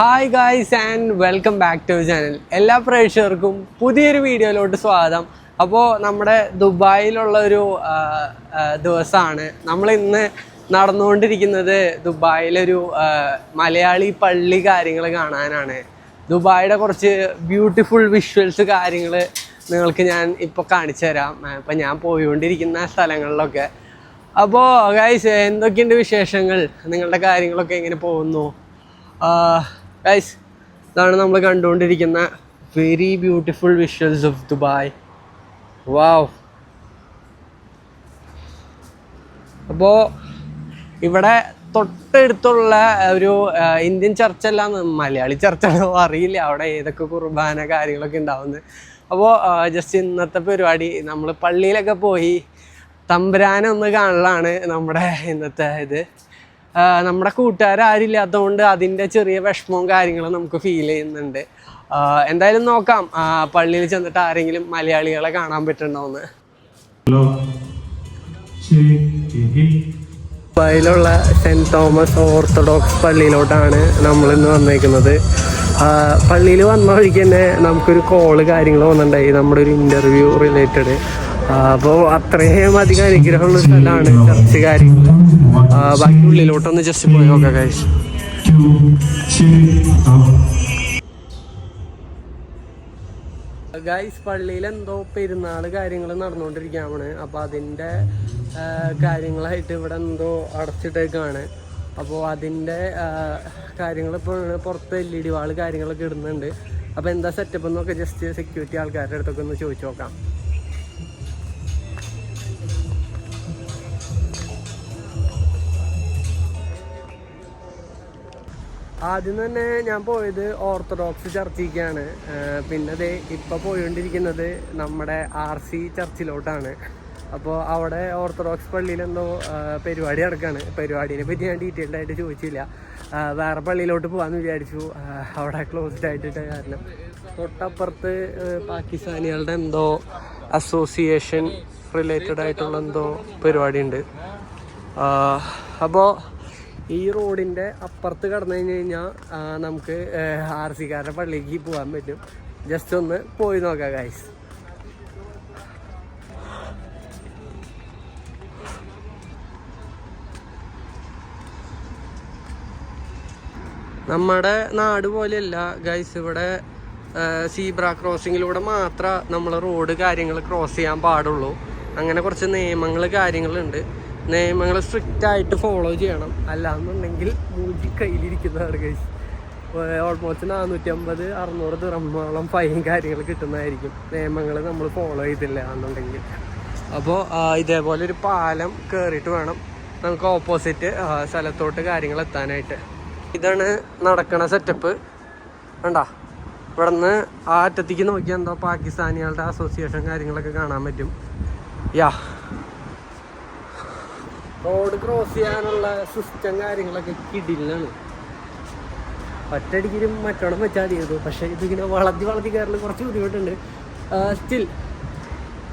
Hi guys and welcome back to channel എല്ലാ പ്രേക്ഷകർക്കും പുതിയൊരു വീഡിയോയിലോട്ട് സ്വാഗതം. അപ്പോൾ നമ്മുടെ ദുബായിലുള്ള ഒരു ദിവസമാണ് നമ്മൾ ഇന്ന് നടന്നുകൊണ്ടിരിക്കുന്നത് ദുബായിലൊരു മലയാളി പള്ളി കാര്യങ്ങൾ കാണാനാണ്. ദുബായിയുടെ കുറച്ച് ബ്യൂട്ടിഫുൾ വിഷ്വൽസ് കാര്യങ്ങൾ നിങ്ങൾക്ക് ഞാൻ ഇപ്പോൾ കാണിച്ചു തരാം. ഇപ്പം ഞാൻ പോയിക്കൊണ്ടിരിക്കുന്ന സ്ഥലങ്ങളിലൊക്കെ. അപ്പോൾ ഗായ്സ് എന്തൊക്കെയുണ്ട് വിശേഷങ്ങൾ? നിങ്ങളുടെ കാര്യങ്ങളൊക്കെ എങ്ങനെ പോകുന്നു? ഗൈസ് ഇതാണ് നമ്മൾ കണ്ടുകൊണ്ടിരിക്കുന്ന very beautiful visuals of Dubai wow അപ്പോൾ ഇവിടെ തൊട്ടടുത്തുള്ള ഒരു ഇന്ത്യൻ ചർച്ചല്ല മലയാളി ചർച്ചാണോ അറിയില്ല. അവിടെ ഏതൊക്കെ കുർബാന കാര്യങ്ങളൊക്കെ ഉണ്ടാവുന്നത് അപ്പോൾ ജസ്റ്റ് ഇന്നത്തെ പരിപാടി നമ്മൾ പള്ളിയിലൊക്കെ പോയി തമ്പുരാനെ ഒന്ന് കാണലാണ് നമ്മുടെ ഇന്നത്തെ ഇത്. നമ്മുടെ കൂട്ടുകാരാരില്ലാത്തതുകൊണ്ട് അതിന്റെ ചെറിയ വിഷമവും കാര്യങ്ങളും നമുക്ക് ഫീൽ ചെയ്യുന്നുണ്ട്. എന്തായാലും നോക്കാം. പള്ളിയിൽ ചെന്നിട്ട് ആരെങ്കിലും മലയാളികളെ കാണാൻ it. ദുബായിലുള്ള സെന്റ് തോമസ് ഓർത്തഡോക്സ് പള്ളിയിലോട്ടാണ് നമ്മളിന്ന് വന്നേക്കുന്നത്. പള്ളിയിൽ വന്ന വഴിക്ക് തന്നെ നമുക്കൊരു കോൾ കാര്യങ്ങൾ വന്നിട്ടുണ്ടായി. നമ്മുടെ ഒരു ഇന്റർവ്യൂ റിലേറ്റഡ് അപ്പോൾ അത്രയും അധികം അനുഗ്രഹമുള്ള സ്ഥലമാണ് ചർച്ച് കാര്യങ്ങൾ ബാക്കി ഉള്ളിലോട്ടൊന്ന് ജസ്റ്റ് പോയി നോക്കാം കഴിച്ചു ഗായ്സ് പള്ളിയിൽ എന്തോ പെരുന്നാൾ കാര്യങ്ങൾ നടന്നുകൊണ്ടിരിക്കുകയാണ് അപ്പോൾ അതിന്റെ കാര്യങ്ങളായിട്ട് ഇവിടെ എന്തോ അടച്ചിട്ടേക്കാണ്. അപ്പോൾ അതിന്റെ കാര്യങ്ങൾ ഇപ്പോൾ പുറത്ത് എൽ ഇ ഡി വാൾ കാര്യങ്ങളൊക്കെ ഇടുന്നുണ്ട്. അപ്പോൾ എന്താ സെറ്റപ്പ് എന്നൊക്കെ ജസ്റ്റ് സെക്യൂരിറ്റി ആൾക്കാരുടെ അടുത്തൊക്കെ ഒന്ന് ചോദിച്ചു നോക്കാം. ആദ്യം തന്നെ ഞാൻ പോയത് ഓർത്തഡോക്സ് ചർച്ചിലേക്കാണ്. പിന്നെ ദേ ഇപ്പോൾ പോയിക്കൊണ്ടിരിക്കുന്നത് നമ്മുടെ ആർ സി ചർച്ചിലോട്ടാണ്. അപ്പോൾ അവിടെ ഓർത്തഡോക്സ് പള്ളിയിൽ എന്തോ പരിപാടി നടക്കുകയാണ് പരിപാടിനെ പറ്റി ഞാൻ ഡീറ്റെയിൽഡ് ആയിട്ട് ചോദിച്ചില്ല. വേറെ പള്ളിയിലോട്ട് പോകാമെന്ന് വിചാരിച്ചു. അവിടെ ക്ലോസ്ഡ് ആയിട്ടിട്ട് കാരണം. തൊട്ടപ്പുറത്ത് പാകിസ്ഥാനികളുടെ എന്തോ അസോസിയേഷൻ റിലേറ്റഡ് ആയിട്ടുള്ള എന്തോ പരിപാടി ഉണ്ട് അപ്പോൾ ഈ റോഡിന്റെ അപ്പുറത്ത് കടന്നു കഴിഞ്ഞ് കഴിഞ്ഞാൽ നമുക്ക് ആർ സിക്കാരുടെ പള്ളിക്ക് പോകാൻ പറ്റും. ജസ്റ്റ് ഒന്ന് പോയി നോക്കാം ഗൈസ് നമ്മുടെ നാട് പോലെയല്ല ഗൈസ് ഇവിടെ സീബ്ര ക്രോസിങ്ങിലൂടെ മാത്രമേ നമ്മൾ റോഡ് കാര്യങ്ങൾ ക്രോസ് ചെയ്യാൻ പാടുള്ളൂ. അങ്ങനെ കുറച്ച് നിയമങ്ങൾ കാര്യങ്ങളുണ്ട്. നിയമങ്ങൾ സ്ട്രിക്റ്റ് ആയിട്ട് ഫോളോ ചെയ്യണം. അല്ലാന്നുണ്ടെങ്കിൽ മൂജി കയ്യിലിരിക്കുന്നതാണ് കഴിച്ച് ഓൾമോസ്റ്റ് നാനൂറ്റി അമ്പത് അറുന്നൂറ് ദിറമോളം ഫൈൻ കാര്യങ്ങൾ കിട്ടുന്നതായിരിക്കും. നിയമങ്ങൾ നമ്മൾ ഫോളോ ചെയ്തില്ല എന്നുണ്ടെങ്കിൽ. അപ്പോൾ ഇതേപോലെ ഒരു പാലം കയറിയിട്ട് വേണം നമുക്ക് ഓപ്പോസിറ്റ് സ്ഥലത്തോട്ട് കാര്യങ്ങൾ എത്താനായിട്ട്. ഇതാണ് നടക്കണ സെറ്റപ്പ് വേണ്ട ഇവിടെ നിന്ന് ആ അറ്റത്തേക്ക് നോക്കിയാൽ എന്തോ പാകിസ്ഥാനികളുടെ അസോസിയേഷൻ കാര്യങ്ങളൊക്കെ കാണാൻ പറ്റും. യാ റോഡ് ക്രോസ് ചെയ്യാനുള്ള സിസ്റ്റം കാര്യങ്ങളൊക്കെ കിടിലാണ്. ഒറ്റയടിക്കലും മറ്റോണം വെച്ചാൽ ചെയ്തു പക്ഷെ ഇതിങ്ങനെ വളർത്തി വളർത്തി കയറൽ കുറച്ച് ബുദ്ധിമുട്ടുണ്ട്. സ്റ്റിൽ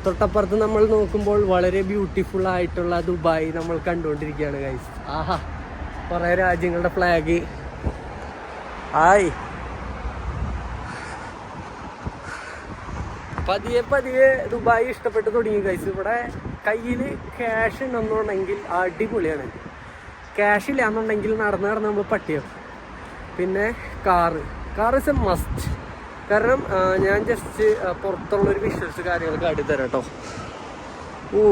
തൊട്ടപ്പുറത്ത് നമ്മൾ നോക്കുമ്പോൾ വളരെ ബ്യൂട്ടിഫുൾ ആയിട്ടുള്ള ദുബായ് നമ്മൾ കണ്ടുകൊണ്ടിരിക്കുകയാണ് ഗൈസ് ആഹാ കുറേ രാജ്യങ്ങളുടെ ഫ്ലാഗ് ആയി. പതിയെ പതിയെ ദുബായ് ഇഷ്ടപ്പെട്ടു തുടങ്ങി ഗൈസ് ഇവിടെ കയ്യിൽ ക്യാഷ് ഉണ്ടെന്നുണ്ടെങ്കിൽ അടിപൊളിയാണ്. ക്യാഷ് ഇല്ല എന്നുണ്ടെങ്കിൽ നടന്ന് നടന്ന് നമ്മൾ പട്ടിയോ പിന്നെ car car is a must കാരണം ഞാൻ ജസ്റ്റ് പുറത്തുള്ള ഒരു വിഷ്വൽസ് കാര്യങ്ങളൊക്കെ കാട്ടിത്തരാം കേട്ടോ ഓ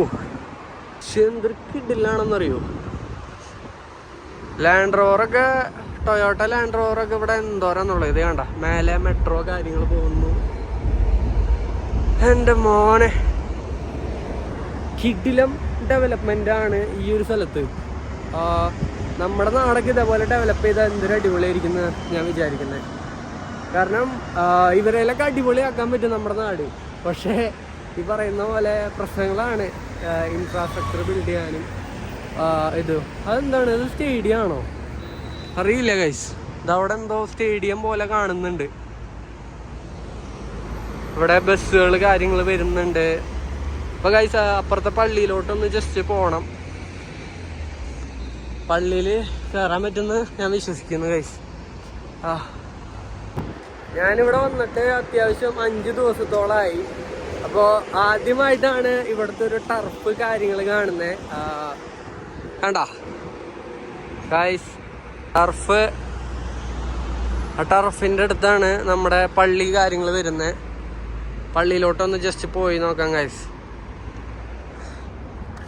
എന്തൊരു കിഡിലാണെന്നറിയോ ലാൻഡ് റോറൊക്കെ ടൊയോട്ട ലാൻഡ് റോറൊക്കെ ഇവിടെ എന്തോരാന്നുള്ളത്. ഇത് കണ്ട മേലെ മെട്രോ കാര്യങ്ങൾ പോകുന്നു. എന്റെ മോനെ. ഡെവലപ്മെന്റ് ആണ് ഈ ഒരു സ്ഥലത്ത്. നമ്മുടെ നാടൊക്കെ ഇതേപോലെ ഡെവലപ്പ് ചെയ്താൽ എന്തൊരു അടിപൊളിയായിരിക്കും ഞാൻ വിചാരിക്കുന്നത് കാരണം ഇവരെയൊക്കെ അടിപൊളിയാക്കാൻ പറ്റും നമ്മുടെ നാട്. പക്ഷേ ഈ പറയുന്ന പോലെ പ്രശ്നങ്ങളാണ് ഇൻഫ്രാസ്ട്രക്ചർ ബിൽഡ് ചെയ്യാനും ഇത്. അതെന്താണ്? ഇത് സ്റ്റേഡിയം ആണോ? അറിയില്ല ഗൈസ് ഇതവിടെ എന്തോ സ്റ്റേഡിയം പോലെ കാണുന്നുണ്ട്. ഇവിടെ ബസ്സുകൾ കാര്യങ്ങൾ വരുന്നുണ്ട്. അപ്പൊ ഗൈസ് അപ്പുറത്തെ പള്ളിയിലോട്ടൊന്ന് ജസ്റ്റ് പോണം. പള്ളിയിൽ കയറാൻ പറ്റുമെന്ന് ഞാൻ വിശ്വസിക്കുന്നു ഗൈസ് ആ. ഞാനിവിടെ വന്നിട്ട് അത്യാവശ്യം അഞ്ച് ദിവസത്തോളമായി അപ്പോൾ ആദ്യമായിട്ടാണ് ഇവിടുത്തെ ഒരു ടർഫ് കാര്യങ്ങൾ കാണുന്നത് കണ്ട? കൈസ് ടർഫ് ആ ടർഫിന്റെ അടുത്താണ് നമ്മുടെ പള്ളി കാര്യങ്ങൾ വരുന്നത് പള്ളിയിലോട്ടൊന്ന് ജസ്റ്റ് പോയി നോക്കാം ഗായ്സ്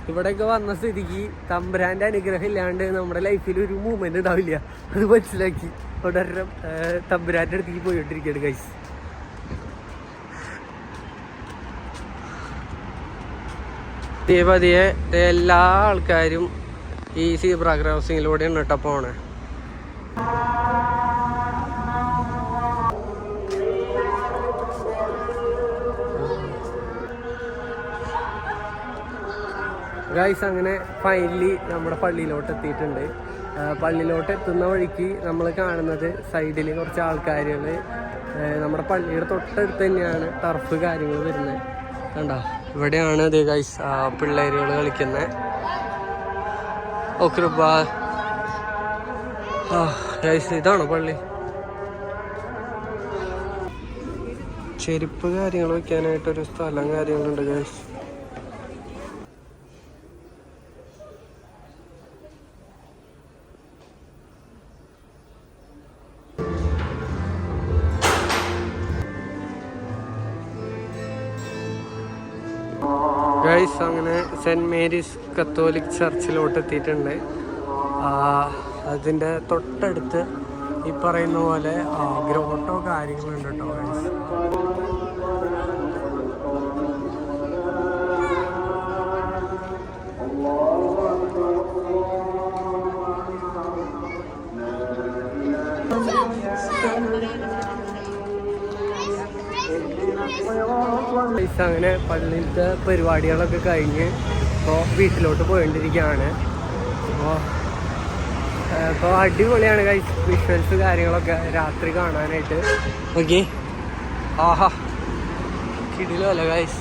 ഇവിടെയൊക്കെ വന്ന സ്ഥിതിക്ക് തമ്പുരാന്റെ അനുഗ്രഹം ഇല്ലാണ്ട് നമ്മുടെ ലൈഫിൽ ഒരു മൂവ്മെന്റ് ഉണ്ടാവില്ല. അത് മനസ്സിലാക്കി. അവിടെ തമ്പുരാന്റെ അടുത്തേക്ക് പോയിട്ടിരിക്കുകയാണ് പതിയെ പതിയെ എല്ലാ ആൾക്കാരും ഈ സീബ്ര ക്രോസിങ്ങിലൂടെയാണ് കേട്ടോ പോണേ. ഗൈസ് അങ്ങനെ ഫൈനലി നമ്മുടെ പള്ളിയിലോട്ട് എത്തിയിട്ടുണ്ട്. പള്ളിയിലോട്ട് എത്തുന്ന വഴിക്ക് നമ്മൾ കാണുന്നത് സൈഡിൽ കുറച്ച് ആൾക്കാരുകൾ നമ്മുടെ പള്ളിയുടെ തൊട്ടടുത്ത് തന്നെയാണ് ടർഫ് കാര്യങ്ങൾ വരുന്നത് കണ്ടോ? ഇവിടെയാണ് ഇത് ഗൈസ് പിള്ളേരുകൾ കളിക്കുന്നത് ഓക്കെ ഗൈസ് ഇതാണോ പള്ളി? ചെരുപ്പ് കാര്യങ്ങൾ വെക്കാനായിട്ടൊരു സ്ഥലം കാര്യങ്ങളുണ്ട് ഗൈസ് ഗൈസ് അങ്ങനെ സെന്റ് മേരീസ് കത്തോലിക് ചർച്ചിലോട്ട് എത്തിയിട്ടുണ്ട്. അതിന്റെ തൊട്ടടുത്ത് ഈ പറയുന്ന പോലെ ഗ്രോട്ടോ കാര്യങ്ങളുണ്ട് കേട്ടോ ഗൈസ് ഗൈസ് അങ്ങനെ പള്ളിയിലത്തെ പരിപാടികളൊക്കെ കഴിഞ്ഞ് ഇപ്പോൾ വീട്ടിലോട്ട് പോയിണ്ടിരിക്കുകയാണ് അപ്പോൾ ഇപ്പോൾ അടിപൊളിയാണ് ഗൈസ് വിഷ്വൽസ് കാര്യങ്ങളൊക്കെ രാത്രി കാണാനായിട്ട്. ഓക്കെ ആഹാ. കിടിലല്ലേ ഗൈസ്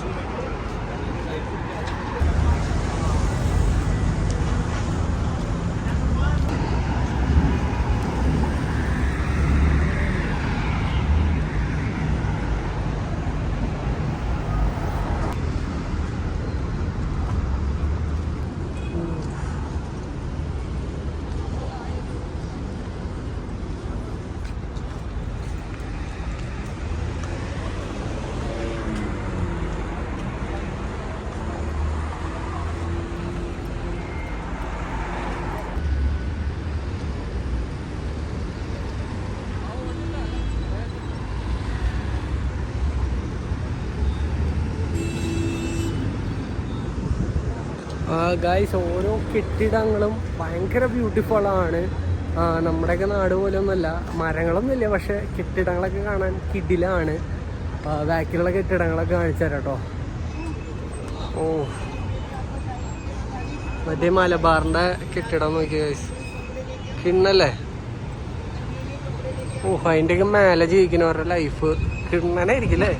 ഗായ്സ് ഓരോ കെട്ടിടങ്ങളും ഭയങ്കര ആ, നമ്മുടെയൊക്കെ നാട് പോലെ ഒന്നുമല്ല മരങ്ങളൊന്നുമില്ല പക്ഷെ കെട്ടിടങ്ങളൊക്കെ കാണാൻ കിടിലാണ്. ബാക്കിലുള്ള കെട്ടിടങ്ങളൊക്കെ കാണിച്ചു തരാം കേട്ടോ. ഓ. മറ്റേ മലബാറിന്റെ കെട്ടിടം നോക്കി ഗൈസ് കിണ്ണല്ലേ? ഓ അതിന്റെയൊക്കെ മേലെ ജീവിക്കുന്നവരുടെ ലൈഫ് കിണ്ണനായിരിക്കും അല്ലേ?